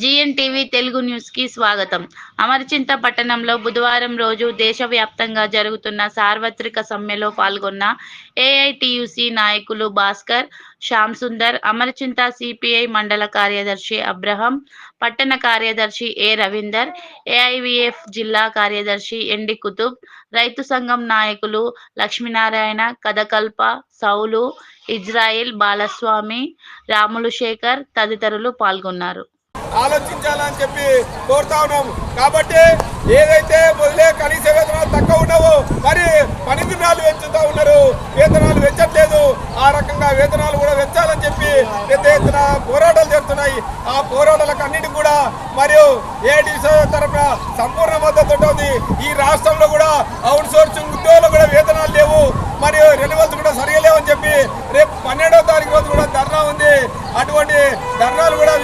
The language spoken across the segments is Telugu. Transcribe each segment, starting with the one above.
జిఎన్టీవీ తెలుగు న్యూస్కి స్వాగతం. అమరచింత పట్టణంలో బుధవారం రోజు దేశవ్యాప్తంగా జరుగుతున్న సార్వత్రిక సమ్మెలో పాల్గొన్న ఏఐటియుసి నాయకులు భాస్కర్ శ్యామ్ సుందర్ అమరచింత సిపిఐ మండల కార్యదర్శి అబ్రహం పట్టణ కార్యదర్శి ఏ రవీందర్ ఏఐవిఎఫ్ జిల్లా కార్యదర్శి ఎండి కుతుబ్ రైతు సంఘం నాయకులు లక్ష్మీనారాయణ కథకల్ప సౌలు ఇజ్రాయిల్ బాలస్వామి రాములు శేఖర్ తదితరులు పాల్గొన్నారు. ఆలోచించాలని చెప్పి కోరుతా ఉన్నాం కాబట్టి ఏదైతే మొదలే కనీస వేతనాలు తక్కువ ఉన్నావో మరి పని దినాలు పెంచుతా ఉన్నారు. వేతనాలు పెంచట్లేదు ఆ రకంగా వేతనాలు కూడా పెంచాలని చెప్పి పెద్ద ఎత్తున పోరాటాలు జరుగుతున్నాయి ఆ పోరాటాలకు అన్నిటి కూడా మరియు ఏడీసీ తరఫున సంపూర్ణ మద్దతు ఉంటుంది. ఈ రాష్ట్రంలో కూడా అవుట్ సోర్సింగ్ ఉద్యోగులు కూడా వేతనాలు లేవు. మరియు రెన్యువల్స్ కూడా సరిగా లేవని చెప్పి రేపు పన్నెండవ తారీఖు రోజు కూడా ధర్నా ఉంది. అటువంటి ధర్నాలు కూడా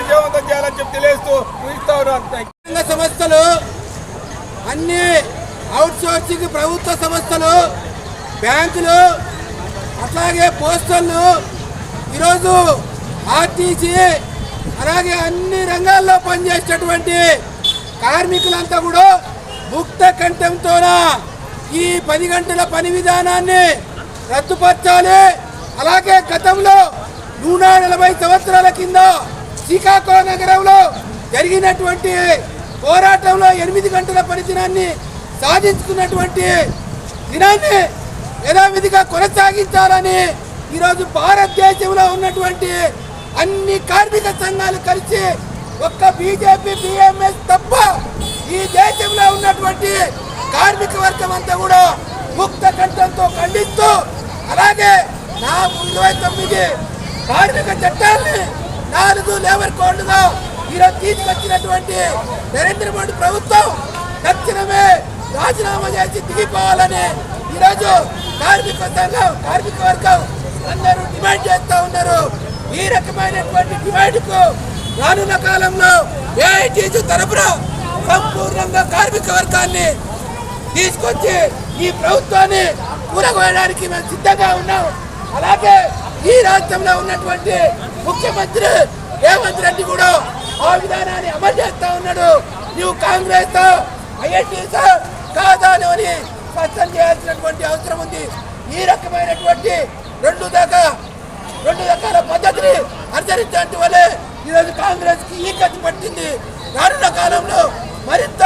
చెప్పి తెలియజేస్తూ ముగిస్తా ఉన్నాను సంస్థలు అన్ని అవుట్ సోర్సింగ్ ప్రభుత్వ సంస్థలు బ్యాంకులు అట్లాగే పోస్టర్లు ఈరోజు ఆర్టీసీ అలాగే అన్ని రంగాల్లో పనిచేసేటటువంటి కార్మికులంతా కూడా ముక్త కంఠంతో ఈ పది గంటల పని విధానాన్ని రద్దుపరచాలి. అలాగే గతంలో నూట నలభై సంవత్సరాల కింద శ్రీకాకుళం నగరంలో జరిగినటువంటి పోరాటంలో ఎనిమిది గంటల పరిచయాన్ని సాధించుకున్నటువంటి దినాన్ని యథావిధిగా కొనసాగించాలని ఈరోజు భారతదేశంలో ఉన్నటువంటి అన్ని కార్మిక సంఘాలు కలిసి ఒక్క బీజేపీ బిఎంఎస్ తప్ప ఈ దేశంలో ఉన్నటువంటి కార్మిక వర్గం అంతా కూడా ముక్త కంఠంతో ఖండిస్తూ అలాగే నా ఇరవై తొమ్మిది కార్మిక చట్టాన్ని నాలుగు లేబర్ కోడ్లుగా ఈరోజు తీసుకొచ్చినటువంటి నరేంద్ర మోడీ ప్రభుత్వం తక్షణమే రాజీనామా చేసి దిగిపోవాలని ఈరోజు కార్మిక సంఘం కార్మిక వర్గం అందరూ డిమాండ్ చేస్తూ ఉన్నారు. ఈ రకమైనటువంటి డిమాండ్కు రానున్న కాలంలో ఏఐటీసీ తరపున సంపూర్ణంగా కార్మిక వర్గాన్ని తీసుకొచ్చి ఈ ప్రభుత్వాన్ని కూరగోయడానికి మేము సిద్ధంగా ఉన్నాం. అలాగే ఈ రాష్ట్రంలో ఉన్నటువంటి ముఖ్యమంత్రి రేవంత్ రెడ్డి కూడా ఆ విధానాన్ని అమలు చేస్తా ఉన్నాడు. నువ్వు కాంగ్రెస్ ఐఎన్టీస్ కాదా అని స్పష్టం చేయాల్సినటువంటి అవసరం ఉంది. ఈ రకమైనటువంటి రెండు దాకా రెండు రకాల పద్ధతిని అనుసరించడం వల్లే ఈరోజు కాంగ్రెస్కి ఈ గతి పట్టింది. రానున్న కాలంలో మరింత